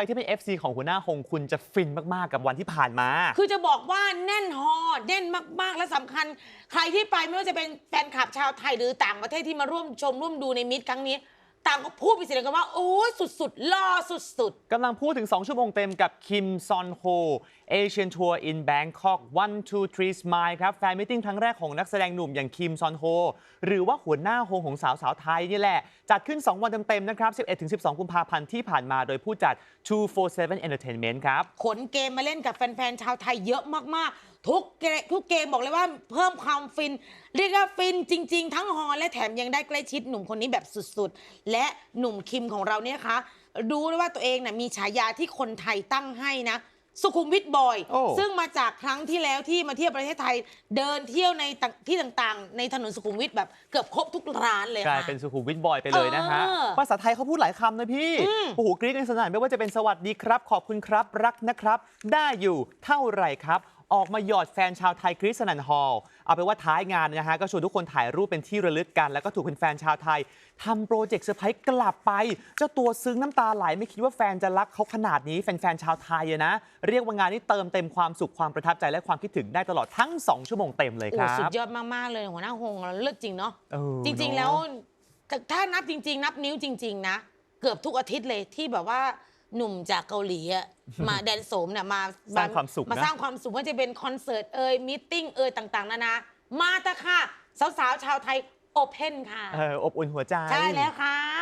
รที่เป็น FC ของหัวหน้าหงคุณจะฟินมากๆกับวันที่ผ่านมา คือจะบอกว่าแน่นฮอแน่นมากๆ และสำคัญ ใครที่ไปไม่ว่าจะเป็นแฟนคลับชาวไทยหรือต่างประเทศที่มาร่วมชมร่วมดูในมิตรครั้งนี้ ต่างก็พูดเป็นเสียงเดียวกันว่า โอ้ยสุดๆหล่อสุดกำลังพูดถึง 2 ชั่วโมงเต็มกับคิมซอนโฮ Asian Tour in Bangkok 1 2 3 Smile ครับ แฟนมิทติ้งครั้งแรกของนักแสดงหนุ่มอย่างคิมซอนโฮ หรือว่าหัวหน้าโฮงของสาวสาวๆไทยนี่แหละ จัดขึ้น 2 วันเต็ม ๆ นะครับ 11-12 กุมภาพันธ์ที่ผ่านมาโดยผู้จัด 247 Entertainment ครับ ๆ ขนเกมมาเล่นกับแฟนๆชาวไทยเยอะมากๆทุกเกมทุกเกมบอกเลยว่าเพิ่มความฟิน เรียกว่าฟินจริง ๆ ทั้งฮอและแถมยังได้ใกล้ชิดหนุ่มคนนี้แบบสุดๆ และหนุ่มคิมของเราเนี่ยนะคะรู้เลยว่าตัวเองน่ะมีฉายาที่คนไทยตั้งให้นะ สุขุมวิทบอย โอ้ ซึ่งมาจากครั้งที่แล้วที่มาเที่ยวประเทศไทย เดินเที่ยวในต่างที่ต่างๆ ในถนนสุขุมวิทแบบเกือบครบทุกร้านเลยกลายค่ะ เป็นสุขุมวิทบอยไปเลยนะฮะ เออภาษาไทยเขาพูดหลายคำนะพี่โอ้โหกรี๊ดกันสนั่นไม่ว่าจะเป็นสวัสดีครับ ขอบคุณครับ รักนะครับ ได้อยู่เท่าไหร่ครับ ออกมาหยอดแฟนชาวไทยกรี๊ดสนันฮอลเอาไปว่าท้ายงานนะฮะก็ชวนทุกคนถ่ายรูปเป็นที่ระลึกกัน แล้วก็ถูกแฟนๆชาวไทยทำโปรเจกต์เซอร์ไพรส์กลับไป เจ้าตัวซึ้งน้ำตาไหลไม่คิดว่าแฟนจะรักเขาขนาดนี้แฟนๆชาวไทยนะ เรียกว่างานนี้เติมเต็มความสุขความประทับใจและความคิดถึงได้ตลอดทั้งสองชั่วโมงเต็มเลยครับสุดยอดมากๆเลยหัวหน้าหงเลิศจริงเนาะจริง ๆ แล้วถ้านับจริง ๆ นับนิ้วจริง ๆ นะ เกือบทุกอาทิตย์เลยที่แบบว่า หนุ่มจากเกาหลีอะมาแดนโสมเนี่ยมาสร้างความสุขมานะสร้างความสุขว่าจะเป็นคอนเสิร์ตเอ่ยมิทติ้งเอ่ยต่าง ๆ นานา มาเถอะค่ะ สาวๆ ชาวไทยโอเพนค่ะ เอออบอุ่นหัวใจ ใช่แล้วครับ